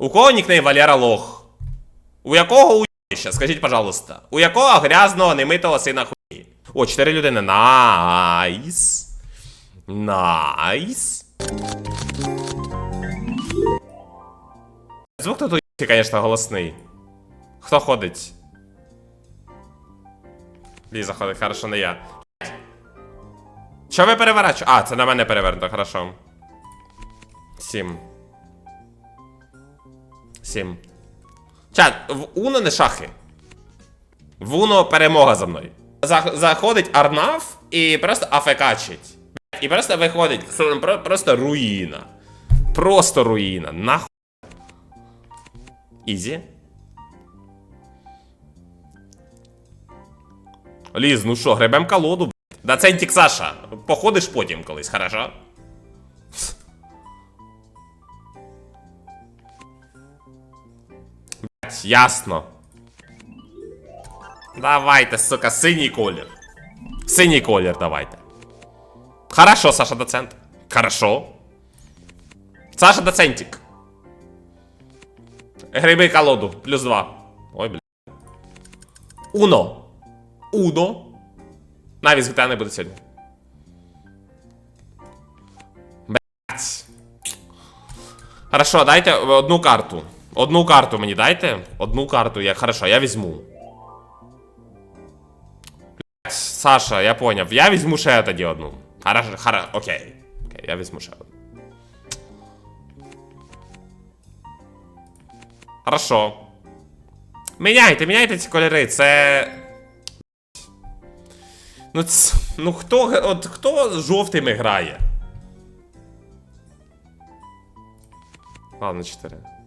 У кого нікнейм Валера Лох? У якого уїща? Скажіть, пожалуйста. У якого грязного немитого сина хуї? О, 4 людини. Найс. Найс. Звук тут уїщі, конечно, голосний. Хто ходить? Ліза ходить, хорошо, не я. Що ви переворачуєте? А, це на мене перевернуто, хорошо. Сім. Сім. Чат, в Уно не шахи. В Уно перемога за мною. Заходить Арнав і просто афекачить. І просто виходить. Просто руїна. Просто руїна. Нахуй. Ізі. Ліз, ну що, гребем колоду, блядь. Да це Саша. Походиш потім колись, хорошо? Блядь, ясно. Давайте, сука, синій колір. Синій колір давайте. Хорошо, Саша доцент. Хорошо. Саша доцентик. Гриби колоду, плюс два. Ой, блядь. Уно. Уно. Навіть з GTA не буде сьогодні. Блять. Хорошо, дайте одну карту. Одну карту мені дайте. Одну карту, я. Хорошо, я візьму. Блять, Саша, я поняв. Я візьму ще тоді одну. Хорошо, хорошо, окей. Окей, я візьму ще одну. Хорошо. Міняйте, міняйте ці кольори, це. Ну, ц... ну хто, от хто жовтими грає? Ладно, 4.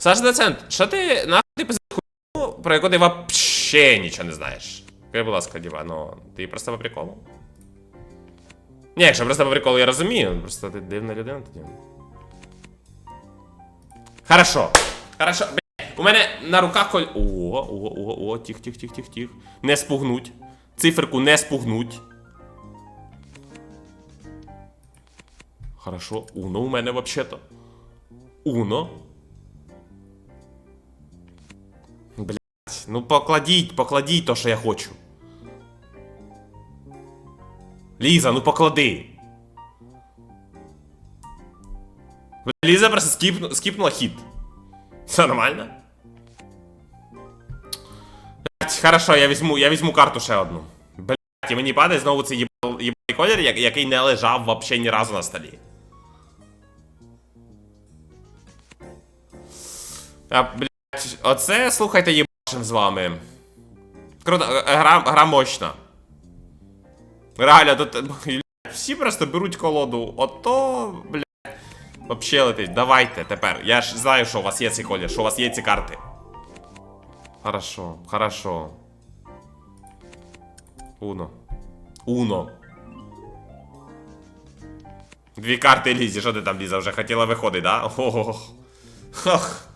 Саша Доцент, що ти нахуй ти хуйню, про яку ти вообще нічого не знаєш? Скажи, будь ласка, Діва, ну ти просто по приколу? Ні, якщо просто по приколу я розумію, просто ти дивна людина тоді. Хорошо. Хорошо. У мене на руках коль. О, о, о, о, тих, тих, тих, тих, тих. Не спугнуть. Циферку не спугнуть. Хорошо. Уно у мене вообще-то. Уно. Ну покладіть, покладіть то, що я хочу. Ліза, ну поклади. Ліза просто скіпну, скіпнула хід. Все нормально? Блять, хорошо, я візьму, я візьму карту ще одну. Блять, і мені падає знову цей їбал- їбаний колір, який не лежав вообще ні разу на столі. А, блять, оце, слухайте, їбашим з вами. Круто, е, гра, гра мощна. Реально, тут е, всі просто беруть колоду. Ото, блядь, вообще летить. Давайте тепер. Я ж знаю, що у вас є цей колір, що у вас є ці карти. Хорошо, хорошо. Уно. Уно. Дві карти Лізі, що ти там, Ліза, вже хотіла виходити, да? Ох. Ох.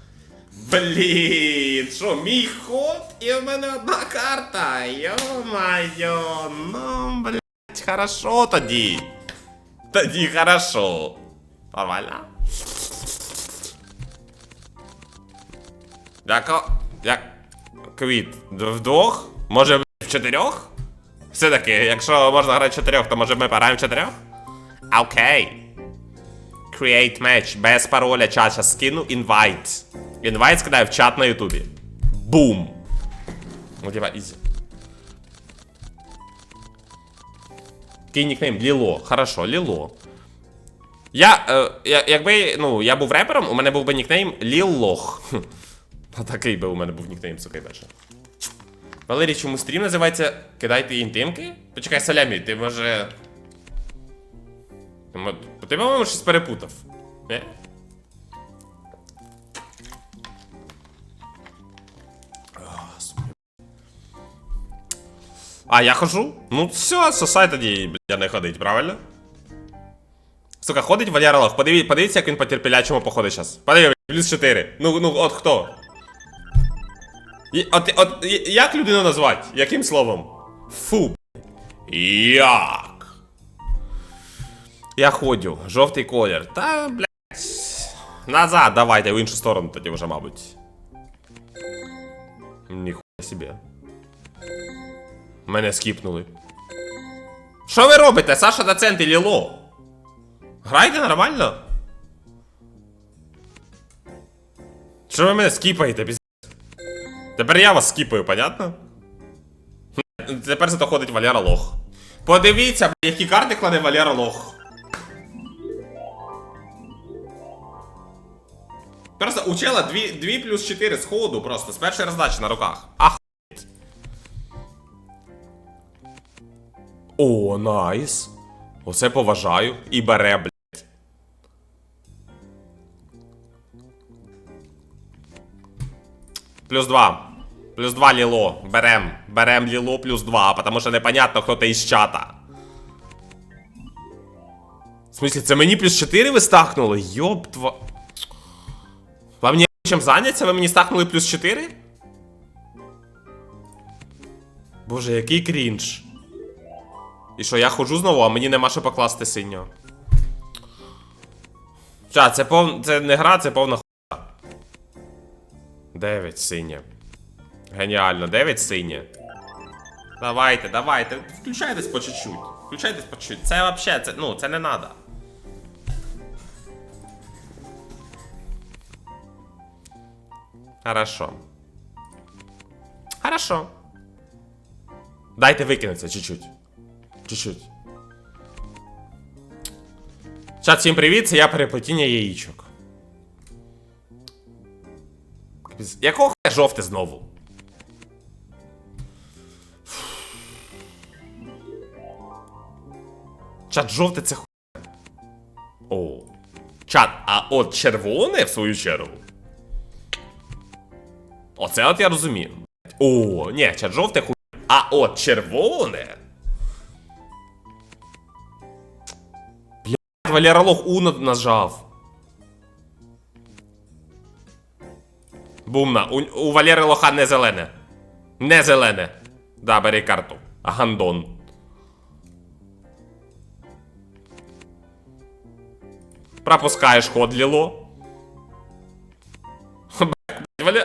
Блін, що, мій ход і в мене одна карта. Йо-майо, ну, блядь, хорошо тоді. Тоді хорошо. Нормально? Яко... Як... Квіт, вдвох? Може в чотирьох? Все-таки, якщо можна грати в чотирьох, то може ми пограємо в чотирьох? Окей. Create match без пароля чат. Щас скину invite. Invite скидаю в чат на ютубі. Бум. Ну, типа, ізі. Який нікнейм? Ліло. Хорошо, Ліло. Я, е, якби, ну, я був репером, у мене був би нікнейм Лілох. А такий би у мене був нікнейм, сука, перше. Валерій, чому стрім називається Кидайте інтимки? Почекай, Салямі, ти може. Ти, мо- ти по-моєму, щось перепутав. Не? А, я хожу? Ну все, сосай тоді, бля, не ходить, правильно? Сука, ходить Валера Лох. Подиві, подивіться, як він по терпілячому походить зараз. Подивіться, плюс 4. Ну, ну, от хто? І- От, от, як людину назвати? Яким словом? Фу. Як? Я ходю, жовтий колір. Та, блядь. Назад, давайте, в іншу сторону тоді вже, мабуть. Ніхуя собі. Мене скіпнули. Що ви робите, Саша Доцент і Ліло? Грайте нормально? Що ви мене скіпаєте, піз... Тепер я вас скіпаю, понятно? Тепер зато ходить Валера Лох. Подивіться, які карти кладе Валера Лох. Просто у чела 2, 2 плюс 4 з ходу просто, з першої роздачі на руках. Ахуєть. О, найс. Оце поважаю. І бере, блядь. Плюс 2. Плюс 2 ліло. Берем. Берем ліло плюс 2, потому що непонятно, хто ти із чата. В смысле, це мені плюс 4 ви стахнули? Йоп тва. Вам не чим зайняться? Ви мені стахнули плюс 4? Боже, який крінж. І що, я ходжу знову, а мені нема що покласти синього. Ча, це пов... це не гра, це повна хуйня. 9 синє. Геніально, 9 синє. Давайте, давайте. Включайтесь по чуть-чуть. Включайтесь по чуть-чуть. Це вообще, це, ну, це не надо. Хорошо. Хорошо. Дайте викинеться чуть-чуть. Чуть-чуть. Чат, всім привіт, це я переплетіння. Капець, Якого хуя жовте знову? Чат, жовте це хуя. О. Чат, а от червоне в свою чергу. Оце от я розумію. О, ні, чат жовте хуй. А от червоне. Валера Лох Уно нажав. Бумна, у, у Валери Лоха не зелене. Не зелене. Да, бери карту. Гандон. Пропускаєш ход Ліло.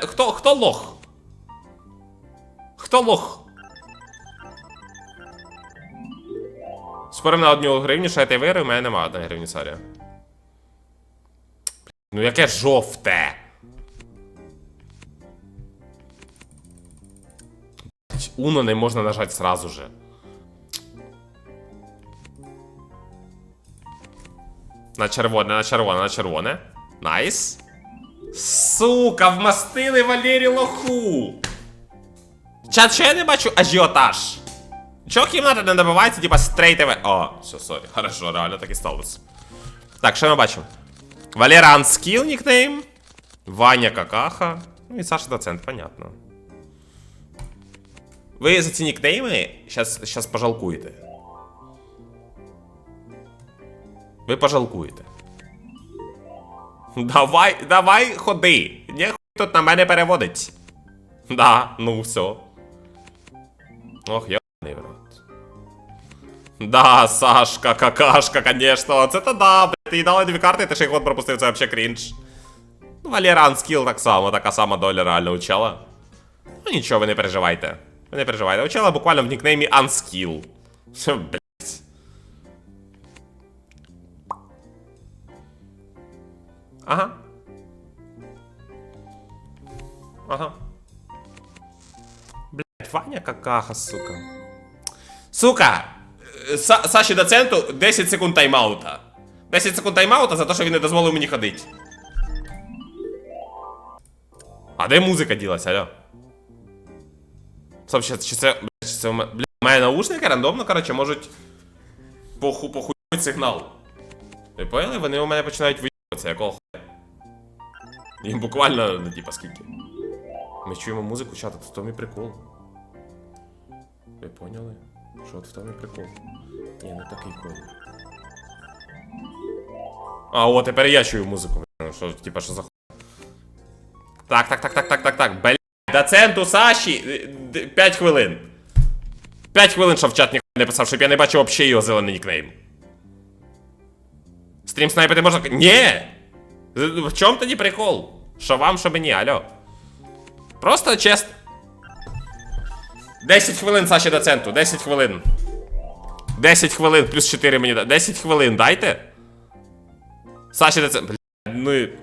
Хто, хто лох? Хто лох? Спорим на одну гривню, що я виграю, у мене немає одної гривні, сорі. Ну яке жовте. Уно не можна нажати сразу же. На червоне, на червоне, на червоне. Найс. Сука, вмастили Валері лоху. Чат, що я не бачу ажіотаж? Чого кімната не добивається, типа стрейтове. О, все, сорі. Хорошо, реально так і сталося. Так, що ми бачимо? Валера Анскіл нікнейм. Ваня Какаха. Ну і Саша Доцент, понятно. Ви за ці нікнейми щас, щас пожалкуєте. Ви пожалкуєте. Давай, давай, ходи. Ніхуй тут на мене переводить. Да, ну все. Ох, я в рот. Да, Сашка, какашка, конечно. Це то да, блядь, ти їй дали дві карти, ти ще й ход пропустив, це вообще крінж. Ну, Валеран скіл так само, така сама доля реально учела. Ну нічого, ви не переживайте. Ви не переживайте. Учела буквально в нікнеймі Unskill. Все, блядь. Ага. Ага. Блять, Ваня какаха, сука. Сука! Са Саші Доценту 10 секунд таймаута. 10 секунд таймаута за те, що він не дозволив мені ходити. А де музика ділася, алло? Стоп, чи це. Чи це. Бля, мене наушники рандомно, коротше, можуть. Поху похуй сигнал. Ви поняли? Вони у мене починають виїбатися, якого хуя. Їм буквально, ну, типа, скільки. Ми чуємо музику чата, то в тому і прикол. Ви поняли? Що от в тому прикол? Ні, не такий колір. А, о, тепер я чую музику. Що, типа, що за хуй? Так, так, так, так, так, так, так. Блядь, доценту Саші 5 хвилин. 5 хвилин, щоб в чат ніхто не писав, щоб я не бачив взагалі його зелений нікнейм. Стрім снайпити можна. Ні! В чому тоді прикол? Що вам, що мені, алло? Просто чесно. 10 хвилин, Саші до центру, 10 хвилин. 10 хвилин, плюс 4 мені да. 10 хвилин, дайте. Саші до центру. Бля, ну і...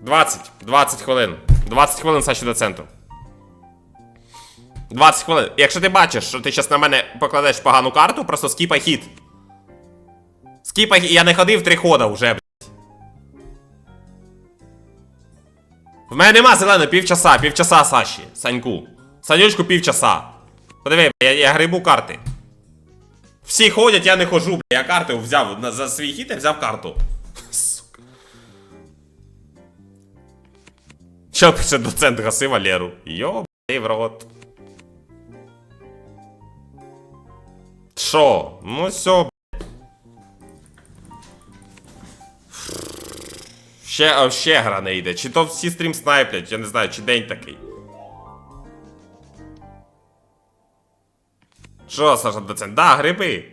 Двадцять. 20 хвилин. 20 хвилин Саші до центру. 20 хвилин. Якщо ти бачиш, що ти зараз на мене покладеш погану карту, просто скіпай хід. Скіпай хід. Я не ходив три хода вже, блядь. В мене нема зеленого півчаса, півчаса Саші. Саньку. Санючку півчаса. Подиви, бля, я, я грибу карти. Всі ходять, я не хожу, бля. Я карти взяв за свій хід, я взяв карту. Сука. Що пише доцент гаси Валеру? Йобаний в рот. Що? Ну все, Ще, а, ще гра не йде. Чи то всі стрім снайплять, я не знаю, чи день такий. Що, Саша доцент? Да, гриби.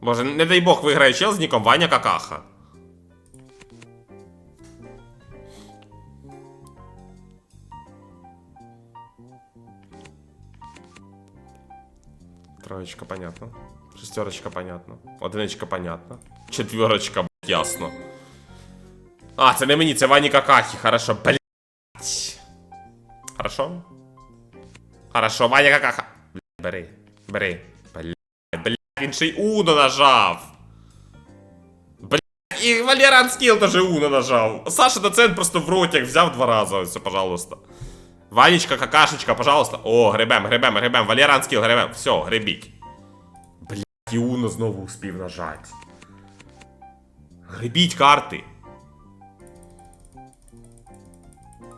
Боже, не дай Бог виграє чел з ніком Ваня Какаха. Троечка, понятно. Шестерочка, понятно. Одиничка, понятно. Четверочка, ясно. А, це не мені, це Вані Какахі, хорошо, блядь. Хорошо? Хорошо, Ваня Какаха. Блядь, бери, бери. Блядь, блядь, він Уно нажав. Блядь, і Валеран Скіл теж Уно нажав. Саша Доцент просто в ротик взяв два рази, ось, пожалуйста. Ванечка, какашечка, пожалуйста. О, гребем, гребем, гребем. Валеран скіл, гребем. Все, гребіть. Блять, і Уно знову успів нажать. Гребіть карти.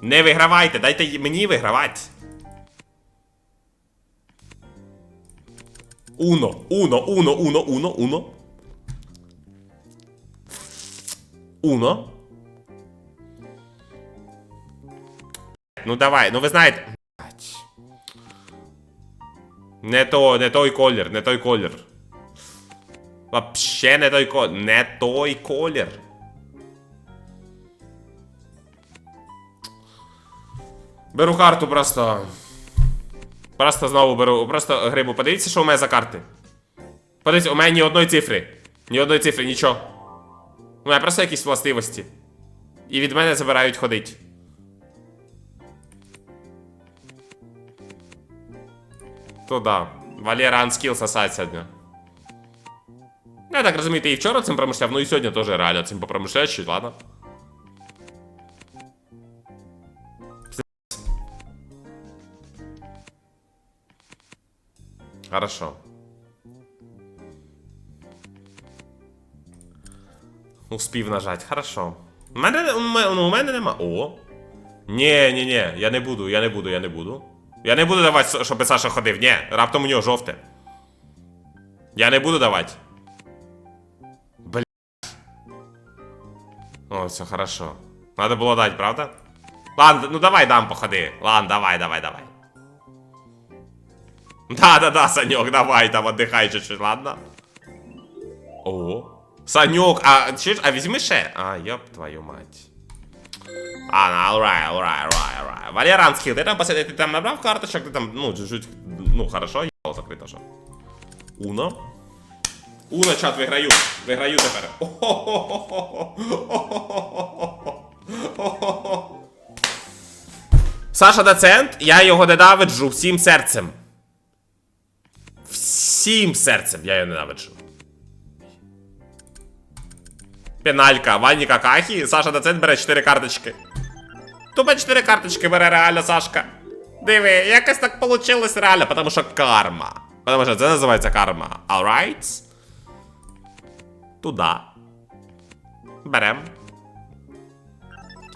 Не вигравайте, дайте мені вигравати. Уно, уно, уно, уно, уно, уно. Уно. Ну давай, ну ви знаєте. Не то, не той колір, не той колір. Вообще не той колір. Не той колір. Беру карту просто. Просто знову беру. Просто грибу. Подивіться, що у мене за карти. Подивіться, у мене ні одної цифри. Ні одної цифри, нічого. У мене просто якісь властивості. І від мене забирають ходить. То да. Валера анскіл сосать сьогодні. Я так розумію, ти і вчора цим промишляв, ну і сьогодні теж реально цим попромишляєш, ладно. Хорошо. Успів нажать, хорошо. У мене, ну, у мене нема. О. Ні, ні, ні, я не буду, я не буду, я не буду. Я не буду давати, щоб Саша ходив. Ні, раптом у нього жовте. Я не буду давати. О, все хорошо. Надо було дати, правда? Ладно, ну давай дам походи. Ладно, давай, давай, давай. Да, да, да, Санек, давай там отдыхай чуть-чуть, ладно? О. Санек, а, чуєш, а візьми ще. А, ёб твою мать. А, ну, alright, alright, alright, alright. Валеранский, ти там ти там набрав карточок, ти там, ну, чуть-чуть, ну, хорошо, ебало закрито, що. Уно. Уно, чат, виграю. Виграю тепер. Саша Доцент, я його ненавиджу всім серцем. Всім серцем я його ненавиджу. Пеналька, Вані Какахі, Саша Доцент бере 4 карточки. Тупо 4 карточки бере реально Сашка. Диви, якось так получилось реально, потому що карма. Потому що це називається карма. Alright? Туди. Берем.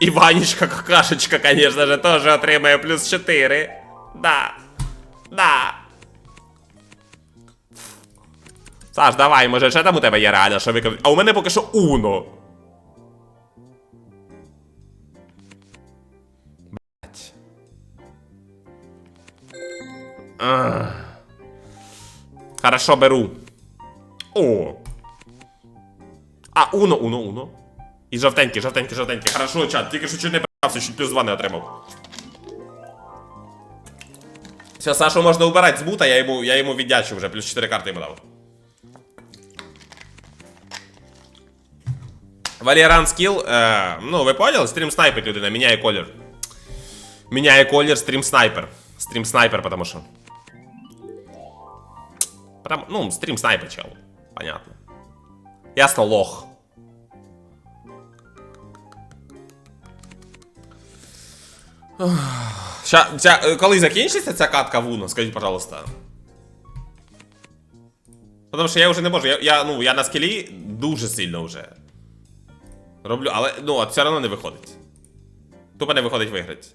Іванічка какашечка, конечно же, теж отримає плюс 4. Да. Да. Саш, давай, може, ще там у тебе є реально, що виконати. А у мене поки що уно. Блять. Хорошо, беру. О. А, уно, уно, уно. І жовтенький, жовтенький, жовтенький. Хорошо, чат, тільки що чуть не п***ався, чуть плюс 2 не отримав. Все, Сашу можна убирати з бута, я йому, я йому віддячу вже, плюс 4 карти йому дав. Валеран скіл, е, ну ви поняли? Стрім снайпер людина, міняє колір. Міняє колір стрім снайпер. Стрім снайпер, потому що. Прям, ну, стрім снайпер, чел. Понятно. Ясно, лох. Ща, ця, е, коли закінчиться ця катка в Уно, скажіть, пожалуйста. Потому що я вже не можу. Я, я, ну, я на скілі дуже сильно вже. Роблю, але ну, от все одно не виходить. Тупо не виходить виграти.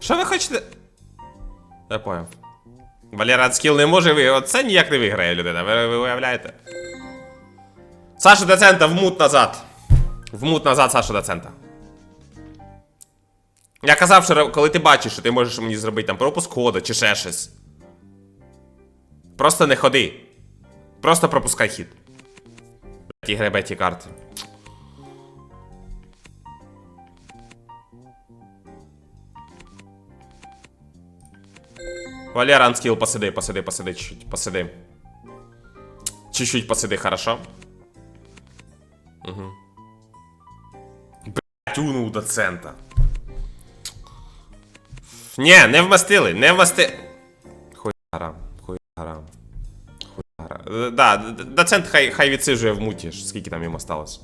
Що ви хочете? Я поняв. Валеран скіл не може виграти. Це ніяк не виграє людина, ви, ви уявляєте? Саша Доцента, вмут назад. Вмут назад, Саша Доцента. Я казав, що коли ти бачиш, що ти можеш мені зробити там пропуск ходу чи ще щось. Просто не ходи. Просто пропускай хід. Ті гребе карти. Валера, анскіл, посиди, посиди, посиди, чуть-чуть, посиди. Чуть-чуть посиди, хорошо? Угу. Блять, унув до цента. Ні, не вмастили, не вмасти. Хуяра, хуяра. Хуяра. Да, доцент хай, хай відсижує в муті, скільки там йому осталось.